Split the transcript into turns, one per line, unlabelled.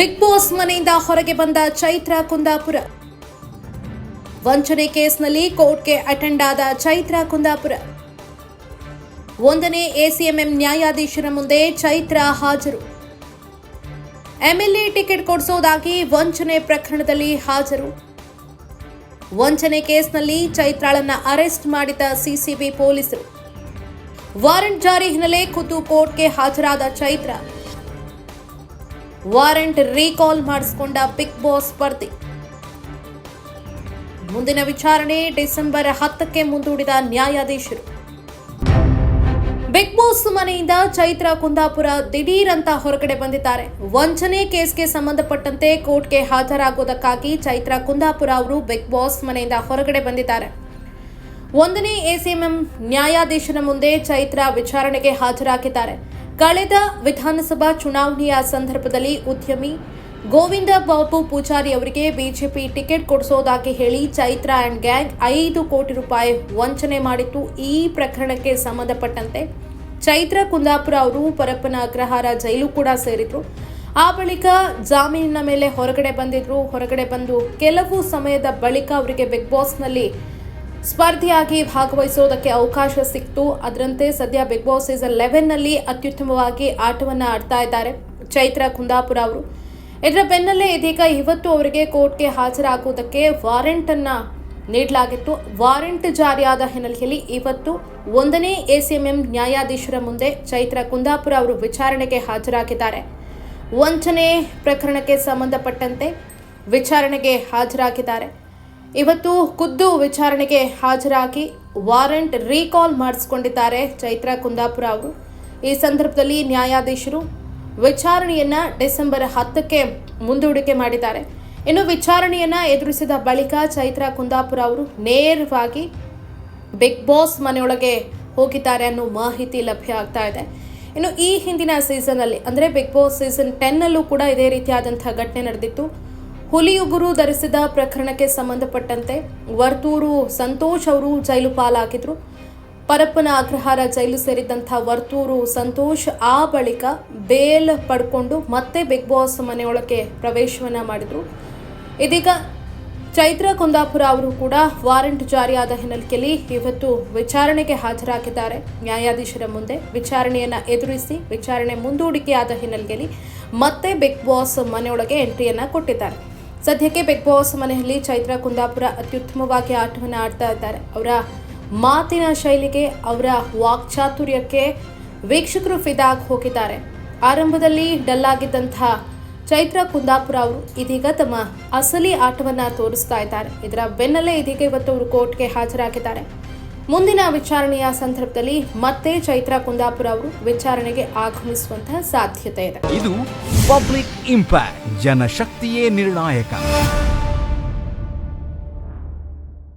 Big boss ಮನೆಯಿಂದ ಹೊರಗೆ ಬಂದ ಚೈತ್ರ ಕುಂದಾಪುರ. ವಂಚನೆ ಕೇಸ್ನಲ್ಲಿ ಕೋರ್ಟ್ಗೆ ಅಟೆಂಡ್ ಆದ ಚೈತ್ರ ಕುಂದಾಪುರ. ಒಂದನೇ ಎಸಿಎಂಎಂ ನ್ಯಾಯಾಧೀಶರ ಮುಂದೆ ಚೈತ್ರ ಹಾಜರು. ಎಂಎಲ್ಎ ಟಿಕೆಟ್ ಕೊಡಿಸೋದಾಗಿ ವಂಚನೆ ಪ್ರಕರಣದಲ್ಲಿ ಹಾಜರು. ವಂಚನೆ ಕೇಸ್ನಲ್ಲಿ ಚೈತ್ರಾಳನ್ನ ಅರೆಸ್ಟ್ ಮಾಡಿದ ಸಿಸಿಬಿ ಪೊಲೀಸರು. ವಾರಂಟ್ ಜಾರಿ ಹಿನ್ನೆಲೆ ಖುದ್ದು ಕೋರ್ಟ್ಗೆ ಹಾಜರಾದ ಚೈತ್ರ. ವಾರೆಂಟ್ ರೀಕಾಲ್ ಮಾಡಿಸಿಕೊಂಡ ಬಿಗ್ ಬಾಸ್ ಸ್ಪರ್ಧಿ. ಮುಂದಿನ ವಿಚಾರಣೆ ಡಿಸೆಂಬರ್ ಹತ್ತಕ್ಕೆ ಮುಂದೂಡಿದ ನ್ಯಾಯಾಧೀಶರು. ಬಿಗ್ ಬಾಸ್ ಮನೆಯಿಂದ ಚೈತ್ರ ಕುಂದಾಪುರ ದಿಢೀರಂತ ಹೊರಗಡೆ ಬಂದಿದ್ದಾರೆ. ವಂಚನೆ ಕೇಸ್ಗೆ ಸಂಬಂಧಪಟ್ಟಂತೆ ಕೋರ್ಟ್ಗೆ ಹಾಜರಾಗುವುದಕ್ಕಾಗಿ ಚೈತ್ರ ಕುಂದಾಪುರ ಅವರು ಬಿಗ್ ಬಾಸ್ ಮನೆಯಿಂದ ಹೊರಗಡೆ ಬಂದಿದ್ದಾರೆ. ಒಂದನೇ ಎಸಿಎಂಎಂ ನ್ಯಾಯಾಧೀಶನ ಮುಂದೆ ಚೈತ್ರ ವಿಚಾರಣೆಗೆ ಹಾಜರಾಗಿದ್ದಾರೆ. ಕಳೆದ ವಿಧಾನಸಭಾ ಚುನಾವಣೆಯ ಸಂದರ್ಭದಲ್ಲಿ ಉದ್ಯಮಿ ಗೋವಿಂದ ಬಾಬು ಪೂಜಾರಿ ಅವರಿಗೆ ಬಿಜೆಪಿ ಟಿಕೆಟ್ ಕೊಡಿಸೋದಾಗಿ ಹೇಳಿ ಚೈತ್ರ ಆ್ಯಂಡ್ ಗ್ಯಾಂಗ್ ಐದು ಕೋಟಿ ರೂಪಾಯಿ ವಂಚನೆ ಮಾಡಿತ್ತು. ಈ ಪ್ರಕರಣಕ್ಕೆ ಸಂಬಂಧಪಟ್ಟಂತೆ ಚೈತ್ರ ಕುಂದಾಪುರ ಅವರು ಪರಪ್ಪನ ಅಗ್ರಹಾರ ಜೈಲು ಕೂಡ ಸೇರಿದ್ರು. ಆ ಬಳಿಕ ಜಾಮೀನಿನ ಮೇಲೆ ಹೊರಗಡೆ ಬಂದಿದ್ರು. ಹೊರಗಡೆ ಬಂದು ಕೆಲವು ಸಮಯದ ಬಳಿಕ ಅವರಿಗೆ ಬಿಗ್ ಬಾಸ್ನಲ್ಲಿ ಸ್ಪರ್ಧಿಯಾಗಿ ಭಾಗವಹಿಸೋದಕ್ಕೆ ಅವಕಾಶ ಸಿಕ್ತು. ಅದರಂತೆ ಸದ್ಯ ಬಿಗ್ ಬಾಸ್ ಸೀಸನ್ ಲೆವೆನ್ನಲ್ಲಿ ಅತ್ಯುತ್ತಮವಾಗಿ ಆಟವನ್ನು ಆಡ್ತಾ ಇದ್ದಾರೆ ಚೈತ್ರ ಕುಂದಾಪುರ ಅವರು. ಇದರ ಬೆನ್ನಲ್ಲೇ ಇದೀಗ ಇವತ್ತು ಅವರಿಗೆ ಕೋರ್ಟ್ಗೆ ಹಾಜರಾಗುವುದಕ್ಕೆ ವಾರೆಂಟ್ ಅನ್ನ ನೀಡಲಾಗಿತ್ತು. ವಾರೆಂಟ್ ಜಾರಿಯಾದ ಹಿನ್ನೆಲೆಯಲ್ಲಿ ಇವತ್ತು ಒಂದನೇ ಎಸಿಎಂಎಂ ನ್ಯಾಯಾಧೀಶರ ಮುಂದೆ ಚೈತ್ರ ಕುಂದಾಪುರ ಅವರು ವಿಚಾರಣೆಗೆ ಹಾಜರಾಗಿದ್ದಾರೆ. ವಂಚನೆ ಪ್ರಕರಣಕ್ಕೆ ಸಂಬಂಧಪಟ್ಟಂತೆ ವಿಚಾರಣೆಗೆ ಹಾಜರಾಗಿದ್ದಾರೆ. ಇವತ್ತು ಖುದ್ದು ವಿಚಾರಣೆಗೆ ಹಾಜರಾಗಿ ವಾರೆಂಟ್ ರೀಕಾಲ್ ಮಾಡಿಸಿಕೊಂಡಿದ್ದಾರೆ ಚೈತ್ರ ಕುಂದಾಪುರ ಅವರು. ಈ ಸಂದರ್ಭದಲ್ಲಿ ನ್ಯಾಯಾಧೀಶರು ವಿಚಾರಣೆಯನ್ನ ಡಿಸೆಂಬರ್ ಹತ್ತಕ್ಕೆ ಮುಂದೂಡಿಕೆ ಮಾಡಿದ್ದಾರೆ. ಇನ್ನು ವಿಚಾರಣೆಯನ್ನ ಎದುರಿಸಿದ ಬಳಿಕ ಚೈತ್ರ ಕುಂದಾಪುರ ಅವರು ನೇರವಾಗಿ ಬಿಗ್ ಬಾಸ್ ಮನೆಯೊಳಗೆ ಹೋಗಿದ್ದಾರೆ ಅನ್ನೋ ಮಾಹಿತಿ ಲಭ್ಯ ಆಗ್ತಾ ಇದೆ. ಇನ್ನು ಈ ಹಿಂದಿನ ಸೀಸನಲ್ಲಿ ಅಂದರೆ ಬಿಗ್ ಬಾಸ್ ಸೀಸನ್ ಟೆನ್ನಲ್ಲೂ ಕೂಡ ಇದೇ ರೀತಿಯಾದಂಥ ಘಟನೆ ನಡೆದಿತ್ತು. ಹುಲಿಯುಗುರು ಧರಿಸಿದ ಪ್ರಕರಣಕ್ಕೆ ಸಂಬಂಧಪಟ್ಟಂತೆ ವರ್ತೂರು ಸಂತೋಷ್ ಅವರು ಜೈಲು ಪಾಲಾಗಿದ್ರು. ಪರಪ್ಪನ ಅಗ್ರಹಾರ ಜೈಲು ಸೇರಿದಂಥ ವರ್ತೂರು ಸಂತೋಷ್ ಆ ಬಳಿಕ ಬೇಲ್ ಪಡ್ಕೊಂಡು ಮತ್ತೆ ಬಿಗ್ ಬಾಸ್ ಮನೆಯೊಳಗೆ ಪ್ರವೇಶವನ್ನ ಮಾಡಿದ್ರು. ಇದೀಗ ಚೈತ್ರ ಕುಂದಾಪುರ ಅವರು ಕೂಡ ವಾರೆಂಟ್ ಜಾರಿಯಾದ ಹಿನ್ನೆಲೆಯಲ್ಲಿ ಇವತ್ತು ವಿಚಾರಣೆಗೆ ಹಾಜರಾಗಿದ್ದಾರೆ. ನ್ಯಾಯಾಧೀಶರ ಮುಂದೆ ವಿಚಾರಣೆಯನ್ನ ಎದುರಿಸಿ ವಿಚಾರಣೆ ಮುಂದೂಡಿಕೆಯಾದ ಹಿನ್ನೆಲೆಯಲ್ಲಿ ಮತ್ತೆ ಬಿಗ್ ಬಾಸ್ ಮನೆಯೊಳಗೆ ಎಂಟ್ರಿಯನ್ನ ಕೊಟ್ಟಿದ್ದಾರೆ. ಸದ್ಯಕ್ಕೆ ಬಿಗ್ ಬಾಸ್ ಮನೆಯಲ್ಲಿ ಚೈತ್ರ ಕುಂದಾಪುರ ಅತ್ಯುತ್ತಮವಾಗಿ ಆಟವನ್ನು ಆಡ್ತಾ ಇದ್ದಾರೆ. ಅವರ ಮಾತಿನ ಶೈಲಿಗೆ, ಅವರ ವಾಕ್ಚಾತುರ್ಯಕ್ಕೆ ವೀಕ್ಷಕರು ಫಿದಾಗಿ ಹೋಗಿದ್ದಾರೆ. ಆರಂಭದಲ್ಲಿ ಡಲ್ ಆಗಿದ್ದಂಥ ಚೈತ್ರ ಕುಂದಾಪುರ ಅವರು ಇದೀಗ ತಮ್ಮ ಅಸಲಿ ಆಟವನ್ನ ತೋರಿಸ್ತಾ ಇದ್ದಾರೆ. ಇದರ ಬೆನ್ನಲ್ಲೇ ಇದೀಗ ಇವತ್ತು ಅವರು ಕೋರ್ಟ್ಗೆ ಹಾಜರಾಗಿದ್ದಾರೆ. ಮುಂದಿನ ವಿಚಾರಣೆಯ ಸಂದರ್ಭದಲ್ಲಿ ಮತ್ತೆ ಚೈತ್ರಾ ಕುಂದಾಪುರ ಅವರು ವಿಚಾರಣೆಗೆ ಆಗಮಿಸುವಂತಹ ಸಾಧ್ಯತೆ ಇದೆ.
ಇದು ಪಬ್ಲಿಕ್ ಇಂಪ್ಯಾಕ್ಟ್, ಜನಶಕ್ತಿಯೇ ನಿರ್ಣಾಯಕ.